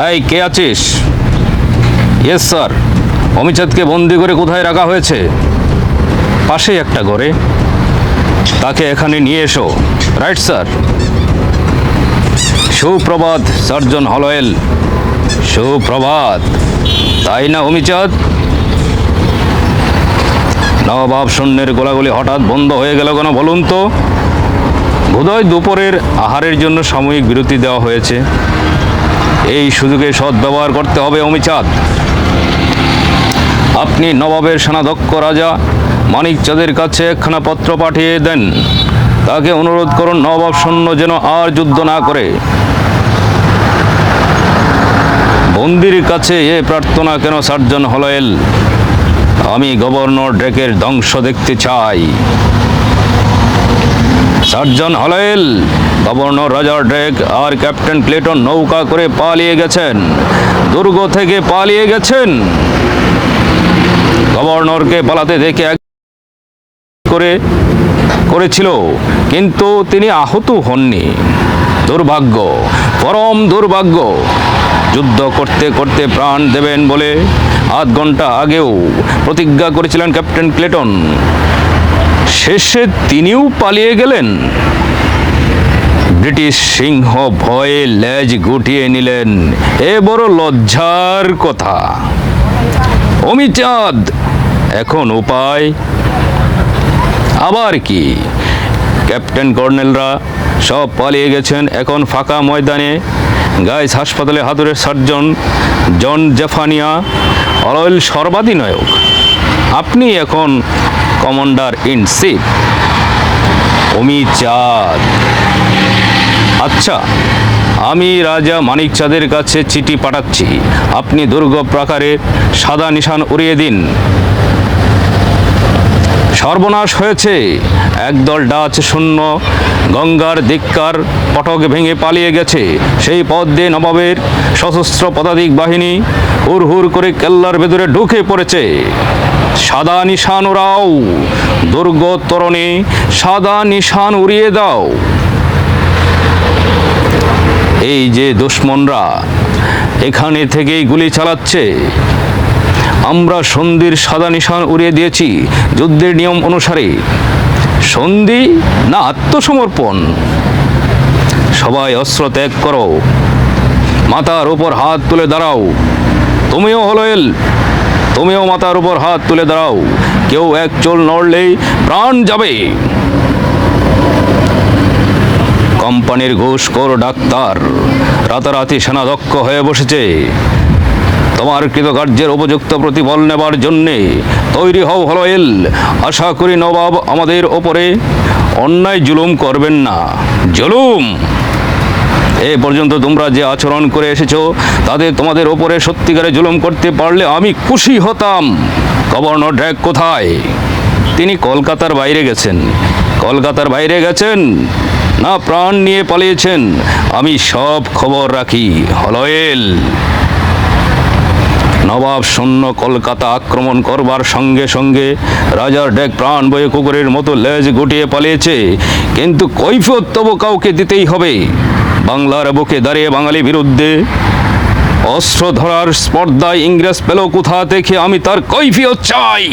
এই, কে আছিস? Yes sir অমিচাঁদকে বন্দি করে কোথায় রাখা হয়েছে? পাশেই একটা ঘরে। তাকে এখানে নিয়ে এসো। রাইট স্যার সুপ্রভাত, সার্জন হলওয়েল। সুপ্রভাত। তাই না, অমিচাঁদ? নবাব সৈন্যের গোলাগুলি হঠাৎ বন্ধ হয়ে গেল কেন বলুন তো? বোধহয় দুপুরের আহারের জন্য সাময়িক বিরতি দেওয়া হয়েছে। এই সুযোগে সদ্ব্যবহার করতে হবে অমিচাঁদ আপনি নবাবের সেনাধ্যক্ষ রাজা মানিক চাঁদের কাছে একখানা পত্র পাঠিয়ে দেন। তাকে অনুরোধ করুন নবাব সৈন্য যেন আর যুদ্ধ না করে। বন্দির কাছে এ প্রার্থনা কেন সার্জন হলয়েল আমি গভর্নর ড্রেকের ধ্বংস দেখতে চাই। সার্জন হলেল। গভর্নর রাজার ড্রেক আর ক্যাপ্টেন ক্লেটন নৌকা করে পালিয়ে গেছেন। দুর্গ থেকে পালিয়ে গেছেন। গভর্নরকে পালাতে দেখে করে করেছিল, কিন্তু তিনি আহত হননি। দুর্ভাগ্য, পরম দুর্ভাগ্য। যুদ্ধ করতে করতে প্রাণ দেবেন বলে আধ ঘণ্টা আগেও প্রতিজ্ঞা করেছিলেন ক্যাপ্টেন ক্লেটন শেষে তিনিও পালিয়ে গেলেন। ব্রিটিশ সিংহ ভয়ে লেজ গুটিয়ে নিলেন। এ বড় লজ্জার কথা। অমিচাঁদ এখন উপায়? আবার কি? ক্যাপ্টেন কর্নেলরা সব পালিয়ে গেছেন এখন ফাঁকা ময়দানে। গাইস হাসপাতালে হাতুড়ের সার্জন জন জেফানিয়া অলয়েল সর্বাধিনায়ক। আপনি এখন কমান্ডার ইন চিফ অমিচাঁদ আচ্ছা আমি রাজা মানিক চাঁদের কাছে চিঠি পাঠাচ্ছি। আপনি দুর্গ প্রাকারের সাদা নিশান উড়িয়ে দিন। সর্বনাশ হয়েছে। একদল ডাচ শূন্য গঙ্গার দিক্কার পটক ভেঙে পালিয়ে গেছে। সেই পথ দিয়ে নবাবের সশস্ত্র পদাতিক বাহিনী হুর হুর করে কেল্লার ভেতরে ঢুকে পড়েছে। সাদা নিশান ওরাও দুর্গ তরণে সাদা নিশান উড়িয়ে দাও। এই যে দুশ্মনরা, এখানে থেকেই গুলি চালাচ্ছে। আমরা সন্ধির সাদা নিশান উড়িয়ে দিয়েছি যুদ্ধের নিয়ম অনুসারে। সন্ধি না আত্মসমর্পণ। সবাই অস্ত্র ত্যাগ করো। মাথার উপর হাত তুলে দাঁড়াও। তুমিও হলোয়েল। তুমিও মাথার উপর হাত তুলে দাঁড়াও। কেউ এক চোল নড়লেই প্রাণ যাবে। কোম্পানির ঘুষখোর ডাক্তার। রাতারাতি সেনাধ্যক্ষ হয়ে বসেছে। তোমার কৃতকার্যের উপযুক্ত প্রতিফল নেবার জন্যে তৈরি হও হলয়েল আশা করি নবাব আমাদের ওপরে অন্যায় জুলুম করবেন না। জুলুম! এ পর্যন্ত তোমরা যে আচরণ করে এসেছ, তাতে তোমাদের ওপরে সত্যিকারে জুলুম করতে পারলে আমি খুশি হতাম। গভর্নর ড্র্যাগ কোথায়? তিনি কলকাতার বাইরে গেছেন। কলকাতার বাইরে গেছেন? না প্রাণ নিয়ে পালিয়েছেন। আমি সব খবর রাখি হলয়েল নবাব সৈন্য কলকাতা আক্রমণ করবার সঙ্গে সঙ্গে রাজার ডেক প্রাণ বয়ে কুকুরের মতো লেজ গুটিয়ে পালিয়েছে। কিন্তু কৈফত তবু কাউকে দিতেই হবে। বাংলার বুকে দাঁড়িয়ে বাঙালি বিরুদ্ধে অস্ত্র ধরার স্পর্ধায় ইংরেজ পেল কোথা দেখে আমি তার কৈফিয়ত চাই?